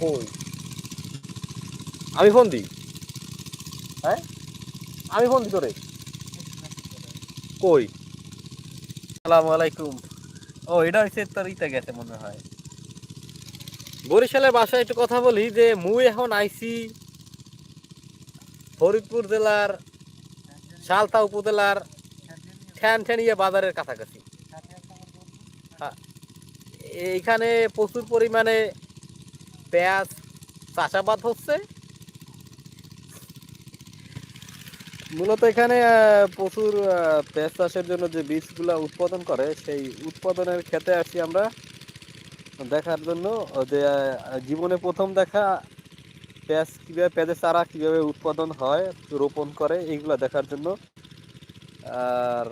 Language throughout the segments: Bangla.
কই আমি ফোন দিই। হ্যাঁ? আমি ফোন দিই তোরে। কই? সালামু আলাইকুম। ও এটা হচ্ছে তোর ইতে গেছে মনে হয়। বরিশালের বাসায় একটু কথা বলি যে মুই এখন আইসি ফরিদপুর জেলার শালতা উপজেলার ঠ্যান ঠ্যানিয়া বাজারের কাছাকাছি। হ্যাঁ, এইখানে প্রচুর পরিমাণে পেঁয়াজ চাষাবাদ হচ্ছে। মূলত এখানে প্রচুর পেঁয়াজ চাষের জন্য যে বীজগুলা উৎপাদন করে, সেই উৎপাদনের ক্ষেত্রে আসি আমরা। দেখার জন্য যে জীবনে প্রথম দেখা পেঁয়াজ কীভাবে পেঁয়াজের চারা কীভাবে উৎপাদন হয়, রোপণ করে, এইগুলা দেখার জন্য। আর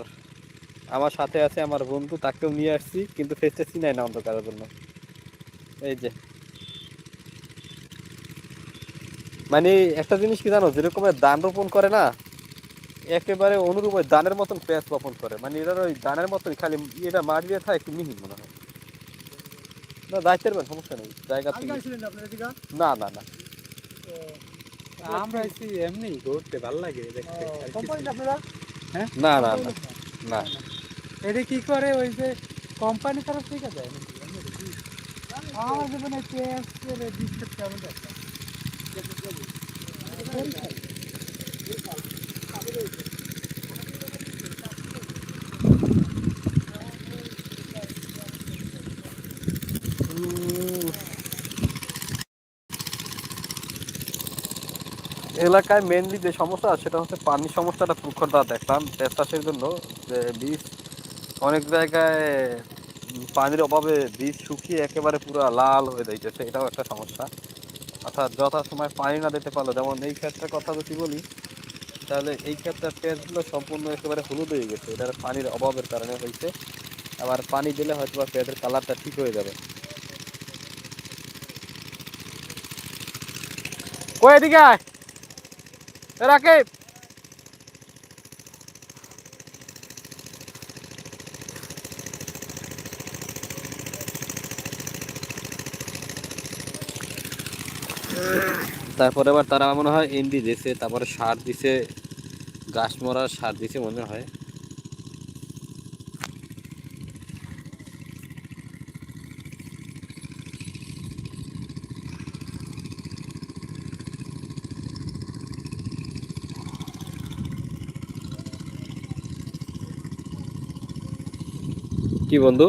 আমার সাথে আছে আমার বন্ধু, তাকেও নিয়ে আসছি, কিন্তু ফেসটা চিনাই না অন্ধকারের জন্য। এই যে। মানে একটা জিনিস কি জানো যেরকম ধান রোপণ করে না একেবারে অনুরূপ ওই ধানের মতন পেঁয়াজ বপন করে। মানে এটার ওই ধানের মতন খালি এটা মাটি দিয়ে থাকে একটু মিহিন মনে হয়। না দায়িত্বের পারবেন সমস্যা নেই জায়গা থেকে না না না। আমরা এসে এমনি ঘুরতে ভালো লাগে দেখতে কিছু না। না না না। না এটা কি করে ওই যে কোম্পানি তরফ থেকে নাকি? আমার জীবনে বিস্কুট কেমন এলাকায় মেনলি যে সমস্যা, সেটা হচ্ছে পানির সমস্যাটা প্রখর দ্বারা দেখলাম। পেঁয়াজ চাষের জন্য যে বীজ, অনেক জায়গায় পানির অভাবে বীজ শুকিয়ে একেবারে পুরো লাল হয়ে যাইতেছে, এটাও একটা সমস্যা। অর্থাৎ যথা সময় পানি না দিতে পারল, যেমন এই ক্ষেত্রে কথা যদি বলি, তাহলে এই ক্ষেত্রে পেঁয়াজগুলো সম্পূর্ণ একেবারে হলুদ হয়ে গেছে। এটার পানির অভাবের কারণে হয়েছে। আবার পানি দিলে হয়তো বা পেঁয়াজের কালারটা ঠিক হয়ে যাবে। কয়ে দিকে রাকিব! তারপরে আবার তারা মনে হয় এনডি দিছে, তারপরে সার দিছে গাছ মরার সার দিছে মনে হয়। কি বন্ধু?